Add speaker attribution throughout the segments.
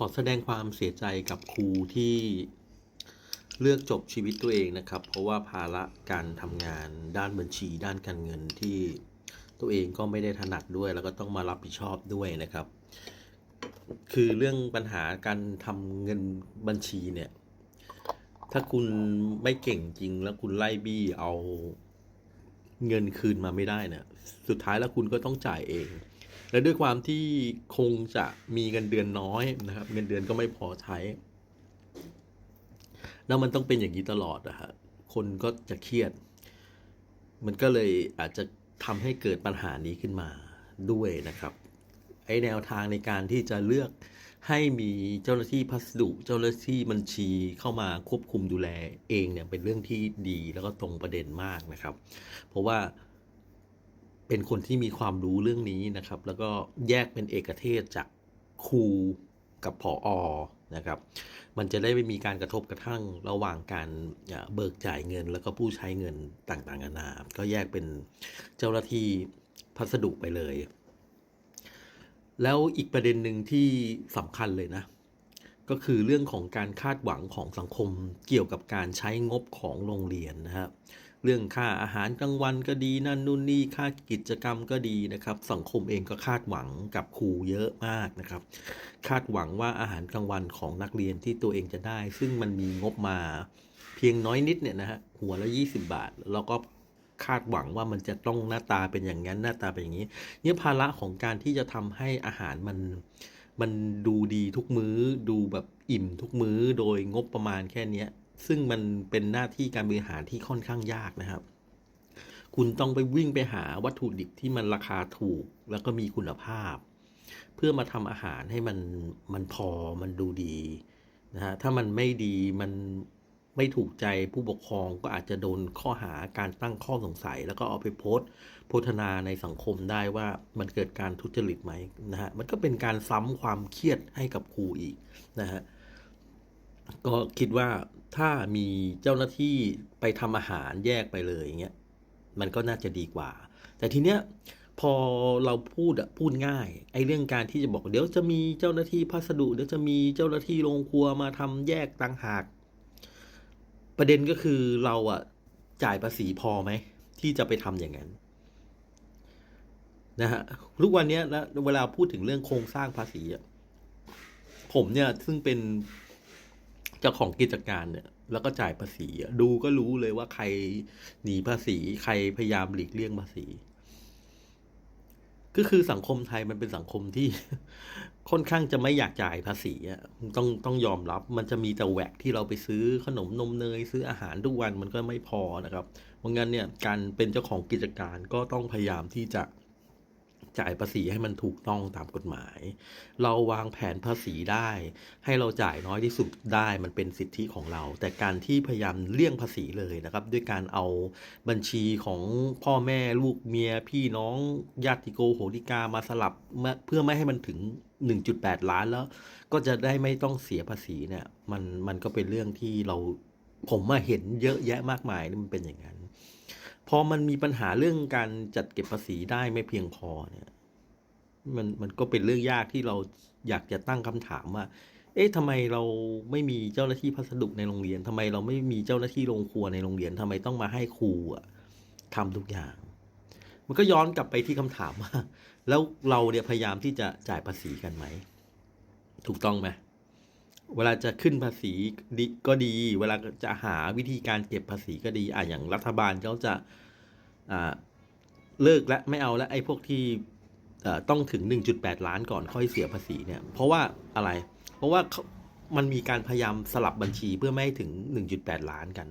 Speaker 1: ขอแสดงความเสียใจกับครูที่เลือกจบชีวิตตัวเองนะครับ เพราะว่าภาระการทำงานด้านบัญชี ด้านการเงินที่ตัวเองก็ไม่ได้ถนัดด้วย แล้วก็ต้องมารับผิดชอบด้วยนะครับ คือเรื่องปัญหาการทำเงินบัญชีเนี่ย ถ้าคุณไม่เก่งจริง แล้วคุณไล่บี้เอาเงินคืนมาไม่ได้เนี่ย สุดท้ายแล้วคุณก็ต้องจ่ายเอง และด้วยความที่คงจะมีเงินเดือนน้อยนะครับ เงินเดือนก็ไม่พอใช้ แล้วมันต้องเป็นอย่างนี้ตลอดนะฮะคนก็จะเครียด มันก็เลยอาจจะทำให้เกิดปัญหานี้ขึ้นมาด้วยนะครับไอแนวทางในการที่จะเลือกให้มีเจ้าหน้าที่พัสดุเจ้าหน้าที่บัญชีเข้ามาควบคุมดูแลเองเนี่ยเป็นเรื่องที่ดีแล้วก็ตรงประเด็นมากนะครับ เพราะว่า เป็นคนที่มีความรู้เรื่องนี้นะครับ แล้วก็แยกเป็นเอกเทศจากครูกับผออนะครับ มันจะได้ไม่มีการกระทบกระทั่งระหว่างการเบิกจ่ายเงิน แล้วก็ผู้ใช้เงินต่างๆนานา ก็แยกเป็นเจ้าหน้าที่พัสดุไปเลย แล้วอีกประเด็นหนึ่งที่สำคัญเลยนะ ก็คือเรื่องของการคาดหวังของสังคมเกี่ยวกับการใช้งบของโรงเรียนนะครับเรื่องค่าอาหารกลางวันก็ดีนั่นนู่นนี่ค่ากิจกรรมก็ดีนะครับ สังคมเองก็คาดหวังกับครูเยอะมากนะครับ คาดหวังว่าอาหารกลางวันของนักเรียนที่ตัวเองจะได้ ซึ่งมันมีงบมาเพียงน้อยนิดเนี่ยนะฮะหัวละ 20 บาท แล้วก็คาดหวังว่ามันจะต้องหน้าตาเป็นอย่างนั้นหน้าตาเป็นอย่างนี้ เนี่ยภาระของการที่จะทำให้อาหารมัน มันดูดีทุกมื้อ ดูแบบอิ่มทุกมื้อโดยงบประมาณแค่เนี้ยซึ่งมันเป็นหน้าที่การบริหารที่ค่อนข้างยากนะครับ คุณต้องไปวิ่งไปหาวัตถุดิบที่มันราคาถูกแล้วก็มีคุณภาพ เพื่อมาทำอาหารให้มันมันพอมันดูดีนะฮะถ้ามันไม่ดีมัน ไม่ถูกใจผู้ปกครองก็อาจจะโดนข้อหาการตั้งข้อสงสัย แล้วก็เอาไปโพสต์โพธนาในสังคมได้ว่ามันเกิดการทุจริตไหมนะฮะมันก็เป็นการซ้ำความเครียดให้กับครูอีกนะฮะก็คิดว่าถ้ามีเจ้าหน้าที่ไปทำอาหารแยกไปเลยอย่างเงี้ยมันก็น่าจะดีกว่า แต่ทีเนี้ยพอเราพูดอะพูดง่ายไอ้เรื่องการที่จะบอกเดี๋ยวจะมีเจ้าหน้าที่พัสดุเดี๋ยวจะมีเจ้าหน้าที่โรงครัวมาทำแยกต่างหาก ประเด็นก็คือเราอะจ่ายภาษีพอไหม ที่จะไปทำอย่างนั้นนะฮะทุกวันนี้แล้วเวลาพูดถึงเรื่องโครงสร้างภาษีอะผมเนี่ยซึ่งเป็นเจ้าของกิจการเนี่ย แล้วก็จ่ายภาษีดูก็รู้เลยว่าใครหนีภาษี ใครพยายามหลีกเลี่ยงภาษี ก็คือสังคมไทยมันเป็นสังคมที่ค่อนข้างจะไม่อยากจ่ายภาษีอะต้องต้องยอมรับมันจะมีแต่แหวกที่เราไปซื้อขนมนมเนย ซื้ออาหารทุกวันมันก็ไม่พอนะครับเพราะงั้นเนี่ยการเป็นเจ้าของกิจการก็ต้องพยายามที่จะ จ่ายภาษีให้มันถูกต้องตามกฎหมาย เราวางแผนภาษีได้ ให้เราจ่ายน้อยที่สุดได้มันเป็นสิทธิของเรา แต่การที่พยายามเลี่ยงภาษีเลยนะครับ ด้วยการเอาบัญชีของพ่อแม่ลูกเมียพี่น้องญาติโกโหติกามาสลับเพื่อไม่ให้มันถึง 1.8 ล้านแล้ว ก็จะได้ไม่ต้องเสียภาษีเนี่ยมันมันก็เป็นเรื่องที่เราผมมาเห็นเยอะแยะมากมายนี่มันเป็นอย่างนั้น พอมันมีปัญหาเรื่องการจัดเก็บภาษีได้ไม่เพียงพอเนี่ย มันมันก็เป็นเรื่องยากที่เราอยากจะตั้งคำถามว่า เอ๊ะทำไมเราไม่มีเจ้าหน้าที่พัสดุในโรงเรียนทำไมเราไม่มีเจ้าหน้าที่โรงครัวในโรงเรียนทำไมต้องมาให้ครูอะทำทุกอย่าง มันก็ย้อนกลับไปที่คำถามว่า แล้วเราเนี่ยพยายามที่จะจ่ายภาษีกันไหม ถูกต้องไหม เวลาจะขึ้นภาษีดีก็ดี เวลาจะหาวิธีการเก็บภาษีก็ดีอะอย่างรัฐบาลเขาจะอ่าเลิกและไม่เอาแล้วไอ้พวกที่ต้องถึง 1.8 ล้านก่อนค่อยเสียภาษีเนี่ย เพราะว่าอะไร เพราะว่าเขามันมีการพยายามสลับบัญชีเพื่อไม่ให้ถึง 1.8 ล้านกัน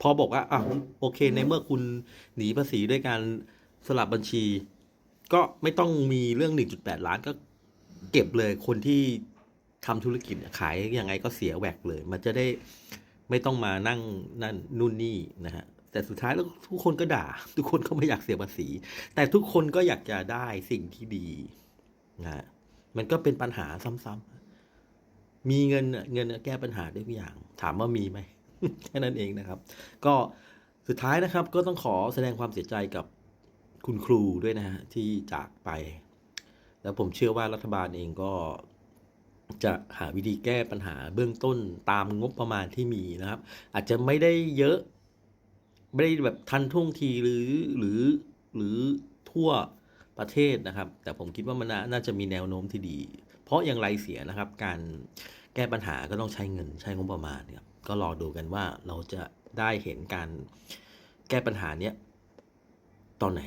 Speaker 1: พอบอกว่าอะโอเค ในเมื่อคุณหนีภาษีด้วยการสลับบัญชี ก็ไม่ต้องมีเรื่อง 1.8 ล้านก็เก็บเลยคนที่ ทำธุรกิจขายยังไงก็เสียแหวกเลย มันจะได้ไม่ต้องมานั่งนั่นนู่นนี่นะฮะแต่สุดท้ายแล้วทุกคนก็ด่า ทุกคนก็ไม่อยากเสียภาษี แต่ทุกคนก็อยากจะได้สิ่งที่ดีนะฮะมันก็เป็นปัญหาซ้ำๆมีเงินเงินแก้ปัญหาได้ทุกอย่าง ถามว่ามีไหมแค่นั้นเองนะครับ ก็สุดท้ายนะครับ ก็ต้องขอแสดงความเสียใจกับคุณครูด้วยนะฮะที่จากไป แล้วผมเชื่อว่ารัฐบาลเองก็ จะหาวิธีแก้ปัญหาเบื้องต้นตามงบประมาณที่มีนะครับ อาจจะไม่ได้เยอะ ไม่ได้แบบทันท่วงทีหรือหรือหรือทั่วประเทศนะครับ แต่ผมคิดว่ามันน่าจะมีแนวโน้มที่ดี เพราะอย่างไรเสียนะครับ การแก้ปัญหาก็ต้องใช้เงินใช้งบประมาณเนี่ยก็รอดูกันว่าเราจะได้เห็นการแก้ปัญหาเนี้ยตอนไหน